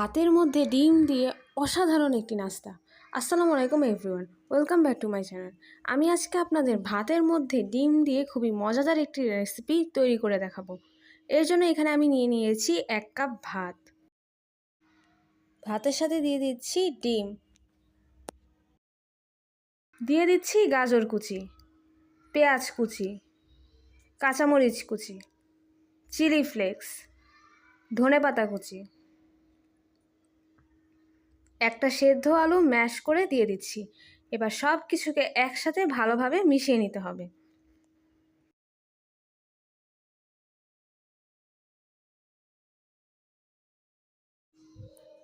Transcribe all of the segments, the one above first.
ভাতের মধ্যে ডিম দিয়ে অসাধারণ একটি নাস্তা। আসসালামু আলাইকুম everyone, welcome back to my channel. আমি আজকে আপনাদের ভাতের মধ্যে ডিম দিয়ে খুবই মজাদার একটি রেসিপি তৈরি করে দেখাবো। এর জন্য এখানে আমি নিয়ে নিয়েছি এক কাপ ভাত। ভাতের সাথে দিয়ে দিচ্ছি ডিম। দিয়ে দিচ্ছি গাজর কুচি, পেঁয়াজ কুচি, কাঁচামরিচ কুচি, চিলি ফ্লেক্স ধনে পাতা কুচি। একটা সেদ্ধ আলু ম্যাশ করে দিয়ে দিচ্ছি। এবার সব কিছুকে একসাথে ভালোভাবে মিশিয়ে নিতে হবে।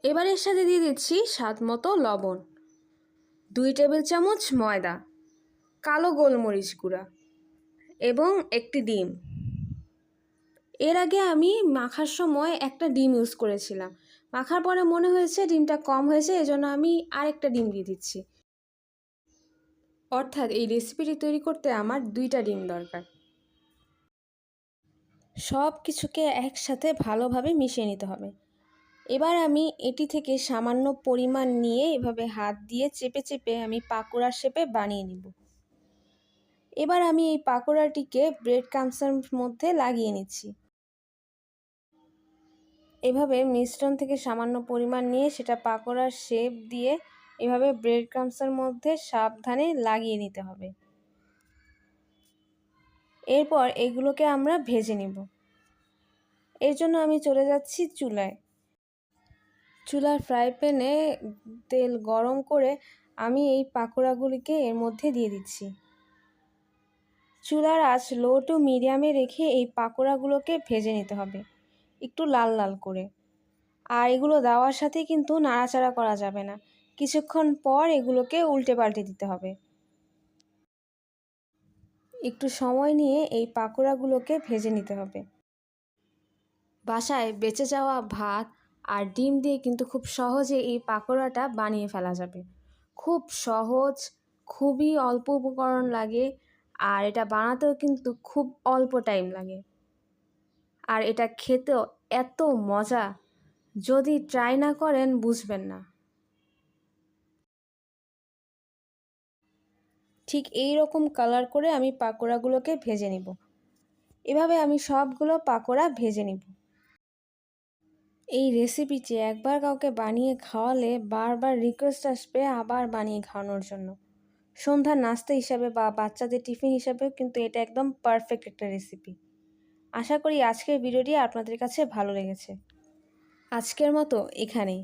এবার এর সাথে দিয়ে দিচ্ছি স্বাদ মতো লবণ। দুই টেবিল চামচ ময়দা, কালো গোলমরিচ গুঁড়া এবং একটি ডিম। এর আগে আমি মাখার সময় একটা ডিম ইউজ করেছিলাম। মাখার পরে মনে হয়েছে ডিমটা কম হয়েছে, এজন্য আমি আরেকটা ডিম দিয়ে দিচ্ছি। অর্থাৎ এই রেসিপিটি তৈরি করতে আমার দুইটা ডিম দরকার। সব কিছুকে একসাথে ভালোভাবে মিশিয়ে নিতে হবে। এবার আমি এটি থেকে সামান্য পরিমাণ নিয়ে এভাবে হাত দিয়ে চেপে চেপে আমি পাকোড়ার শেপে বানিয়ে নিব। এবার আমি এই পাকোড়াটিকে ব্রেড কামসার মধ্যে লাগিয়ে নিচ্ছি। এভাবে মিশ্রণ থেকে সামান্য পরিমাণ নিয়ে সেটা পাকোড়ার শেপ দিয়ে এভাবে ব্রেড ক্রামসের মধ্যে সাবধানে লাগিয়ে নিতে হবে। এরপর এগুলোকে আমরা ভেজে নিব। এর জন্য আমি চলে যাচ্ছি চুলায়। চুলার ফ্রাই প্যানে তেল গরম করে আমি এই পাকোড়াগুলিকে এর মধ্যে দিয়ে দিচ্ছি। চুলার আঁচ লো টু মিডিয়ামে রেখে এই পাকোড়াগুলোকে ভেজে নিতে হবে। একটু লাল লাল করে। আর এগুলো দেওয়ার সাথে কিন্তু নাড়াচাড়া করা যাবে না। কিছুক্ষণ পর এগুলোকে উল্টে পাল্টে দিতে হবে। একটু সময় নিয়ে এই পাকোড়াগুলোকে ভেজে নিতে হবে। বাসায় বেঁচে যাওয়া ভাত আর ডিম দিয়ে কিন্তু খুব সহজে এই পাকোড়াটা বানিয়ে ফেলা যাবে। খুব সহজ, খুবই অল্প উপকরণ লাগে আর এটা বানাতেও কিন্তু খুব অল্প টাইম লাগে। আর এটা খেতেও এত মজা, যদি ট্রাই না করেন বুঝবেন না। ঠিক এই রকম কালার করে আমি পাকোড়াগুলোকে ভেজে নিব। এভাবে আমি সবগুলো পাকোড়া ভেজে নিব। এই রেসিপিটি একবার কাউকে বানিয়ে খাওয়ালে বারবার রিকোয়েস্ট আসবে আবার বানিয়ে খাওয়ানোর জন্য। সন্ধ্যার নাস্তা হিসাবে বা বাচ্চাদের টিফিন হিসাবেও কিন্তু এটা একদম পারফেক্ট একটা রেসিপি আশা করি আজকের ভিডিওটি আপনাদের কাছে ভালো লেগেছে। আজকের মতো এখানেই।